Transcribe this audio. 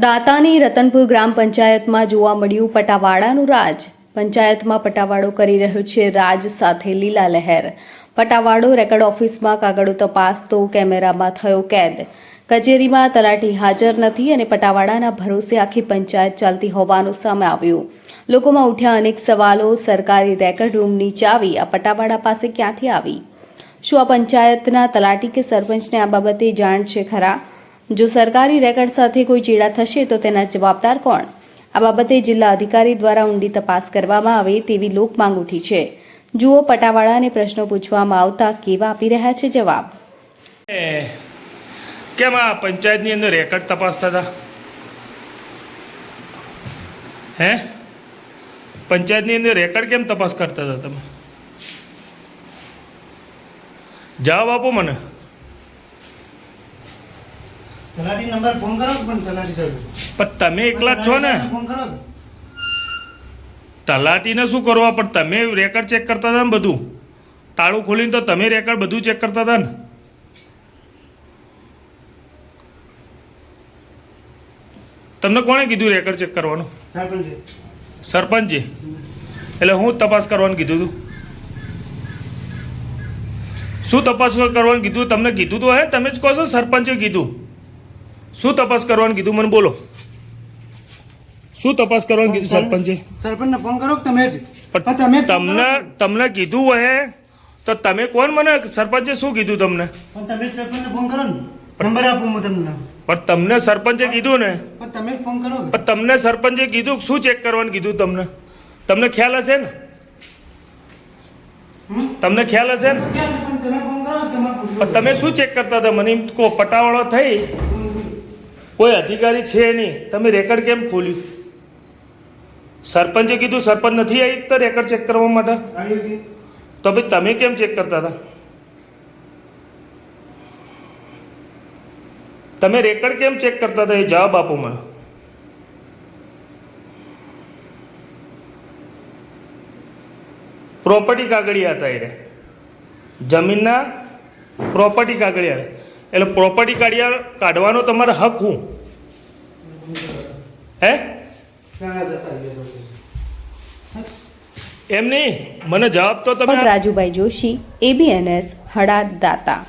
દાતાની રતનપુર ગ્રામ પંચાયતમાં જોવા મળ્યું પટાવાળાનું રાજ. પંચાયતમાં પટાવાડો કરી રહ્યો છે રાજ સાથે લીલા લહેર. પટાવાડો રેકર્ડ ઓફિસમાં કાગળો તપાસતો કેમેરામાં થયો કેદ. કચેરીમાં તલાટી હાજર નથી અને પટાવાડાના ભરોસે આખી પંચાયત ચાલતી હોવાનું સામે આવ્યું. લોકોમાં ઉઠ્યા અનેક સવાલો, સરકારી રેકર્ડ રૂમની ચાવી આ પટાવાડા પાસે ક્યાંથી આવી? શું આ પંચાયતના તલાટી કે સરપંચને આ બાબતે જાણ છે ખરા? જો સરકારી રેકર્ડ સાથે કોઈ ચેડા થશે તો તેના જવાબદાર કોણ? આ બાબતે જિલ્લા અધિકારી દ્વારા ઊંડી તપાસ કરવામાં આવે તેવી લોક માંગ ઉઠી છે. જુઓ પટાવાળાને પ્રશ્નો પૂછવામાં આવતા કેવા આપી રહ્યા છે જવાબ. કેમ આ પંચાયતની અંદર રેકર્ડ તપાસતા હતા? હે? પંચાયતની અંદર રેકર્ડ કેમ તપાસ કરતા હતા તમે? જવાબ આપો મને. તલાટી નંબર ફોન કરો પણ તલાટી. પણ તમે એકલા જ છો ને. ફોન કરો તલાટીને શું કરવા? પણ તમે રેકર્ડ ચેક કરતા હતા ને બધું. તાળું ખોલીને તો તમે રેકર્ડ બધું ચેક કરતા હતા ને. તમને કોણે કીધું રેકર્ડ ચેક કરવાનું? સરપંચ. એટલે હું તપાસ કરવાનું કીધું હતું શું તપાસ કરવાનું કીધું? તમને કીધું તો હે તમે જ કહો છો સરપંચે કીધું. શું તપાસ કરવાનું કીધું મને બોલો. શું તપાસ કરવાનું કીધું સરપંચે? સરપંચને ફોન કરો તમે તમે તમને તમને કીધું હોય તો તમે કોણ મને સરપંચે શું કીધું તમને? પણ તમે સરપંચને ફોન કરો ને. નંબર આપું હું તમને. પણ તમને સરપંચે કીધું ને? પણ તમે ફોન કરો પણ તમને સરપંચે કીધું શું ચેક કરવાનું કીધું તમને? તમને ખ્યાલ હશે ને? તમને ખ્યાલ હશે ને? તમે શું ચેક કરતા હતા? મને એમ કો પટાવાળો થઈ. કોઈ અધિકારી છે નહીં. તમે રેકર્ડ કેમ ખોલ્યું? સરપંચે કીધું સરપંચ નથી આવી તો રેકર્ડ ચેક કરવા માટે. તો ભાઈ તમે કેમ ચેક કરતા હતા? તમે રેકર્ડ કેમ ચેક કરતા હતા? એ જવાબ આપો મને. પ્રોપર્ટી કાગળિયા હતા એ જમીનના પ્રોપર્ટી કાગળિયા એટલે પ્રોપર્ટી કાઢ્યા કાઢવાનો તમારો હક હું? હે? એમ નહીં? મને જવાબ તો તમે રાજુભાઈ જોશી એબીએનએસ હડાદ દાતા.